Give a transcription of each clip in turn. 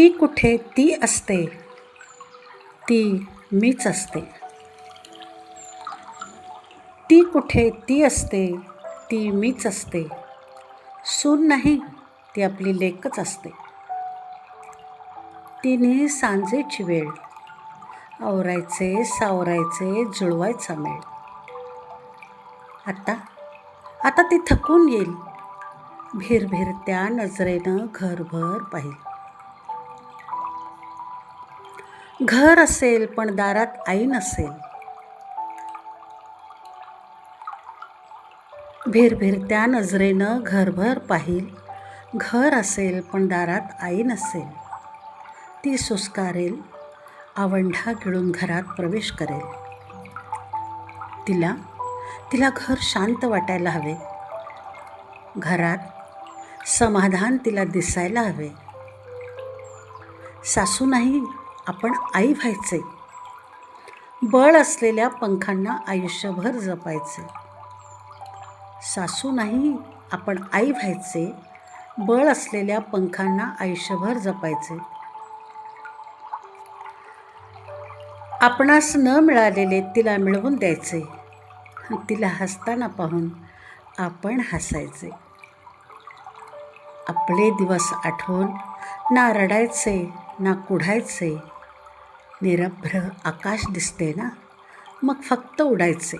ती कुठे ती असते ती मीच असते. ती कुठे ती असते ती मीच असते. सून नाही ती आपली लेकच असते. तिने सांजेची वेळ आवरायचे सावरायचे जुळवायचा मेळ. आता आता ती थकून येईल. भिरभिरत्या नजरेनं घरभर पाहिल. घर असेल पण दारात आई नसेल. भिरभिरत्या नजरेनं घरभर पाहिल. घर असेल पण दारात आई नसेल. ती सुस्कारेल आवंढा गिळून घरात प्रवेश करेल. तिला तिला घर शांत वाटायला हवे. घरात समाधान तिला दिसायला हवे. सासू नाही आपण आई व्हायचे. बळ असलेल्या पंखांना आयुष्यभर जपायचे. सासू नाही आपण आई व्हायचे. बळ असलेल्या पंखांना आयुष्यभर जपायचे. आपणास न मिळालेले तिला मिळवून द्यायचे. तिला हसताना पाहून आपण हसायचे. आपले दिवस आठवून ना रडायचे ना कुढायचे. निरभ्र आकाश दिसते ना मग फक्त उडायचे.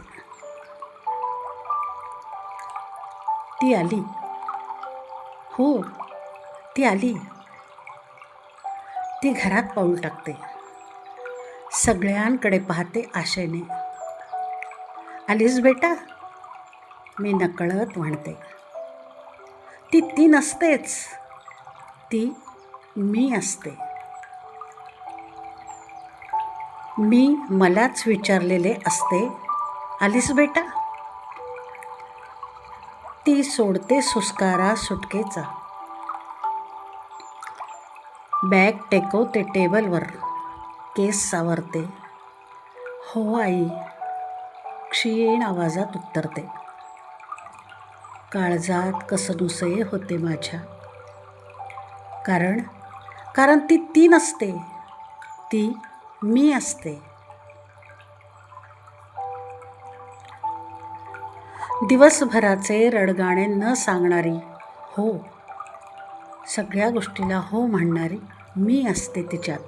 ती आली. हो ती आली. ती घरात पाऊल टाकते. सगळ्यांकडे पाहते आशेने. आलीस बेटा? मी नकळत म्हणते. ती ती नसतेच. ती मी असते. मी मलाच विचारलेले असते आलीस बेटा ती सोडते सुस्कारा सुटकेचा. बॅग टेकवते टेबलवर केस सावरते. हो आई क्षीण आवाजात उत्तरते. काळजात कसनुसये होते माझ्या. कारण कारण ती ती नसते. ती मी असते. दिवसभराचे रडगाणे न सांगणारी हो सगळ्या गोष्टीला हो म्हणणारी मी असते तिच्यात.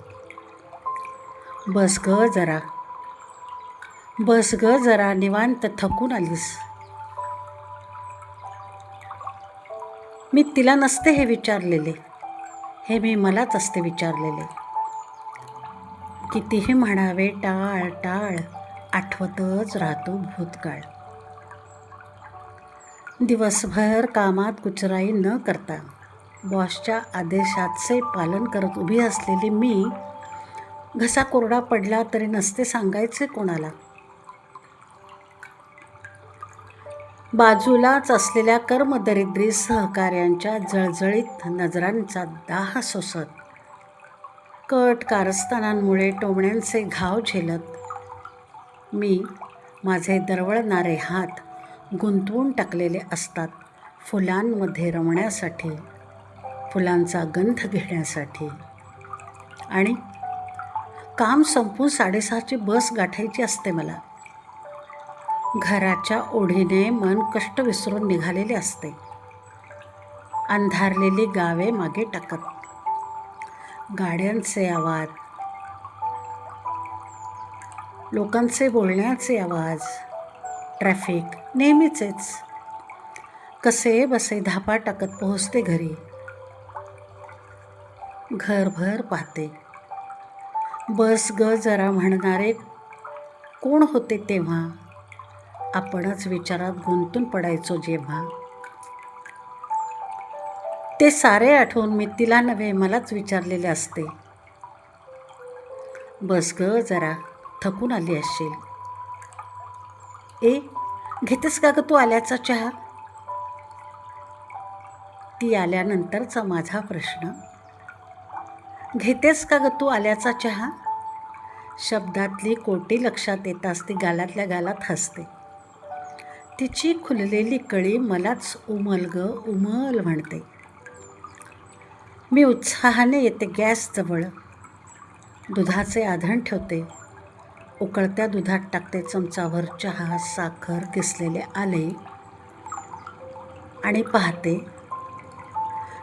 बस ग जरा. बस ग जरा निवांत थकून आलीस. मी तिला नसते हे विचारलेले. हे मी मलाच असते विचारलेले. कितीही म्हणावे टाळ टाळ आठवतच राहतो भूतकाळ. दिवसभर कामात कुचराई न करता बॉसच्या आदेशाचे पालन करत उभी असलेली मी घसा कोरडा पडला तरी नसते सांगायचे कोणाला. बाजूलाच असलेल्या कर्मदरिद्री सहकाऱ्यांच्या जळजळीत नजरांचा दाह सोसत कट कारस्थानांमुळे टोमण्यांचे घाव झेलत. मी माझे दरवळणारे हात गुंतवून टाकलेले असतात फुलांमध्ये रमण्यासाठी फुलांचा गंध घेण्यासाठी. आणि काम संपून साडेसहाची बस गाठायची असते मला. घराच्या ओढीने मन कष्ट विसरून निघालेले असते. अंधारलेली गावे मागे टाकत. गाड्यांचे आवाज. लोकांचे बोलण्याचे आवाज. ट्रॅफिक नेहमीचेच. कसे बसे धापा टाकत पोहोचते घरी. घरभर पाहते. बस ग जरा म्हणणारे कोण होते तेव्हा? आपणच विचारात गुंतून पडायचो जेव्हा. ते सारे आठवून मी तिला नव्हे मलाच विचारलेले असते. बस ग जरा थकून आली असशील. ए घेतेस का ग तू आल्याचा चहा? ती आल्यानंतरचा माझा प्रश्न. घेतेस का ग तू आल्याचा चहा? शब्दातली कोटी लक्षात येताच ती गालातल्या गालात हसते. तिची खुललेली कळी मलाच उमल ग उमल म्हणते. मी उत्साहाने येते गॅसजवळ. दुधाचे आधण ठेवते. उकळत्या दुधात टाकते चमचाभर चहा साखर किसलेले आले आणि पाहते.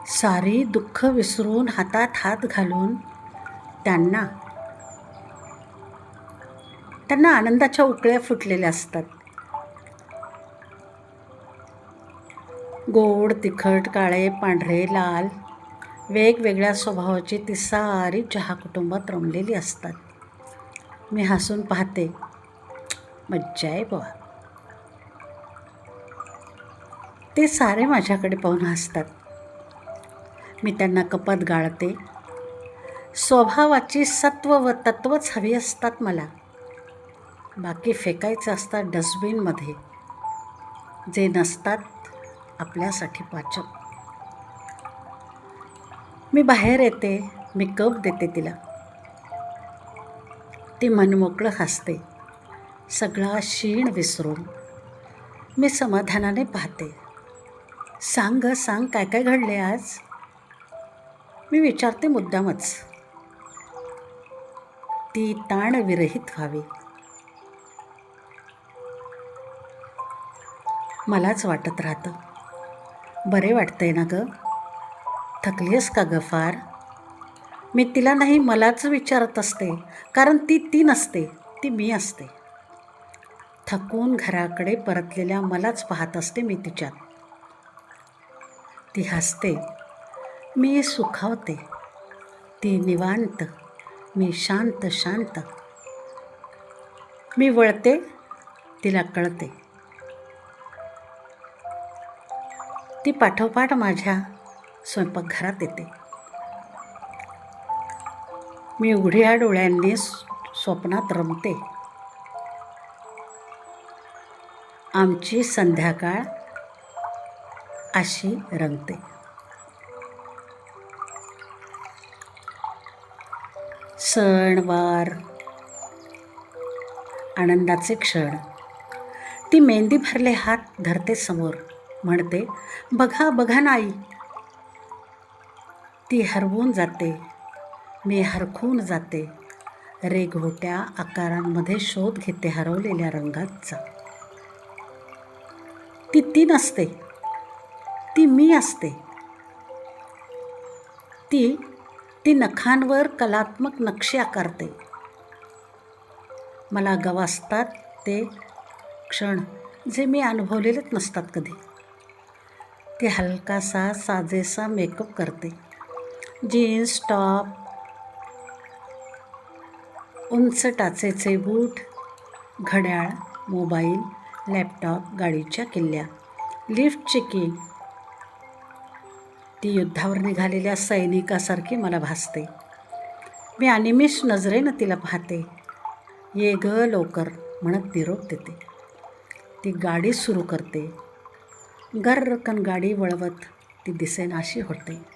सारी दुःख विसरून हातात हात घालून त्यांना त्यांना आनंदाच्या उकळ्या फुटलेल्या असतात. गोड तिखट काळे पांढरे लाल वेगवेगळ्या स्वभावाची ती सारी चहा कुटुंबात रमलेली असतात. मी हसून पाहते. मज्जा आहे बुवा. ते सारे माझ्याकडे पाहून हसतात. मी त्यांना कपात गाळते. स्वभावाची सत्व व तत्वच हवी असतात मला. बाकी फेकायचं असतात डस्टबिनमध्ये. जे नसतात आपल्यासाठी पाचक. मी बाहेर येते मी कप देते तिला. ती मनमोकळं हसते. सगळा शीण विसरून मी समाधानाने पाहते. सांग ग सांग काय काय घडले आज? मी विचारते मुद्दामच. ती ताणविरहित व्हावी. मलाच वाटत राहतं. बरे वाटतंय ना गं? थकलीस का गफार फार? मी तिला नाही मलाच विचारत असते. कारण ती ती नसते ती मी असते. थकून घराकडे परतलेल्या मलाच पाहत असते मी तिच्यात. ती हसते. मी सुखावते. ती निवांत. मी शांत शांत. मी वळते तिला कळते. ती पाठोपाठ माझ्या स्वयंपाकघरात येते. मी उघड्या डोळ्यांनी स्वप्नात रमते. आमची संध्याकाळ अशी रंगते. सणवार आनंदाचे क्षण. ती मेहंदी भरले हात धरते समोर. म्हणते बघा बघा नाही ती हरवून जाते. मी हरखून जाते. रेघोट्या आकारांमध्ये शोध घेते हरवलेल्या रंगाचा. ती ती नसते. ती मी असते. ती ती नखांवर कलात्मक नक्षी आकारते. मला गवासतात ते क्षण जे मी अनुभवलेलेच नसतात कधी. ती हलकासा साजेसा मेकअप करते. जीन्स टॉप उंच टाचेचे बूट घड्याळ मोबाईल लॅपटॉप गाडीच्या किल्ल्या. लिफ्टची की ती युद्धावर निघालेल्या सैनिकासारखी मला भासते. मी अनिमिष नजरेनं तिला पाहते. ये ग लवकर म्हणत निरोप देते. ती गाडी सुरू करते. गर्रकन गाडी वळवत ती दिसेनाशी होते.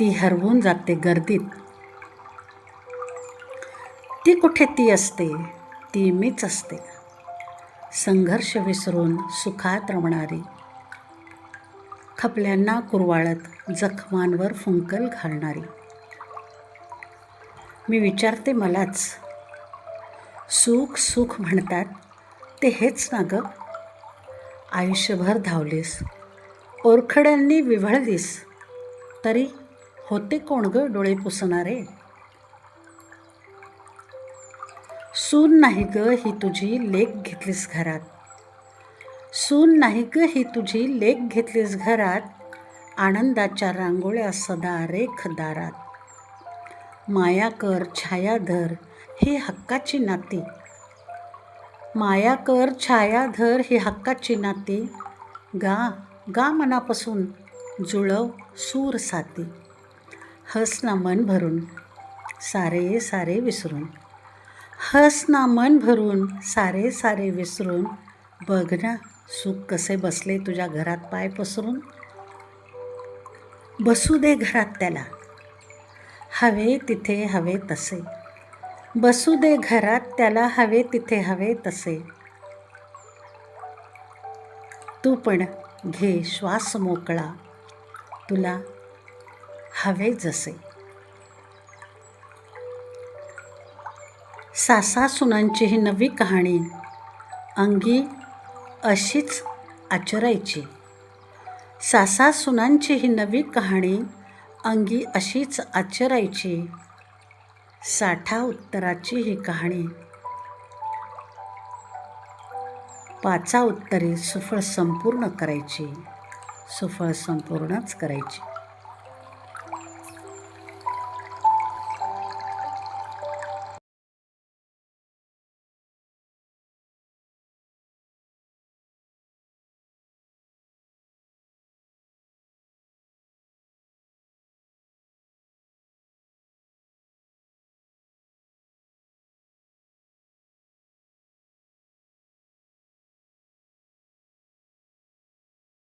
ती हरवून जाते गर्दीत. ती कुठे ती असते ती मीच असते. संघर्ष विसरून सुखात रमणारी. खपल्यांना कुरवाळत जखमांवर फुंकल घालणारी. मी विचारते मलाच सुख सुख म्हणतात ते हेच ना ग. आयुष्यभर धावलीस ओरखड्यांनी विव्हळलीस तरी होते कोण ग डोळे पुसणारे? सून नाही ग ही तुझी लेख घेतलीस घरात. सून नाही ग ही तुझी लेख घेतलीस घरात. आनंदाच्या रांगोळ्या सदा रेख दारात. छाया धर ही हक्काची नाती. माया कर छाया धर ही हक्काची नाती. गा गा मनापासून जुळव सूर साती. हस ना मन भरून सारे सारे विसरून. हस ना मन भरून सारे सारे विसरून. बघ ना सुख कसे बसले तुझ्या घरात पाय पसरून. बसू दे घरात त्याला. हवे तिथे हवे तसे. बसू दे घरात त्याला हवे तिथे हवे तसे. तू पण घे श्वास मोकळा. तुला हवे जसे. सासा सुनांची ही नवी कहाणी. अंगी अशीच आचरायची. सासा सुनांची ही नवी कहाणी अंगी अशीच आचरायची. साठा उत्तराची ही कहाणी. पाचा उत्तरे सुफळ संपूर्ण करायची. सुफळ संपूर्णच करायची.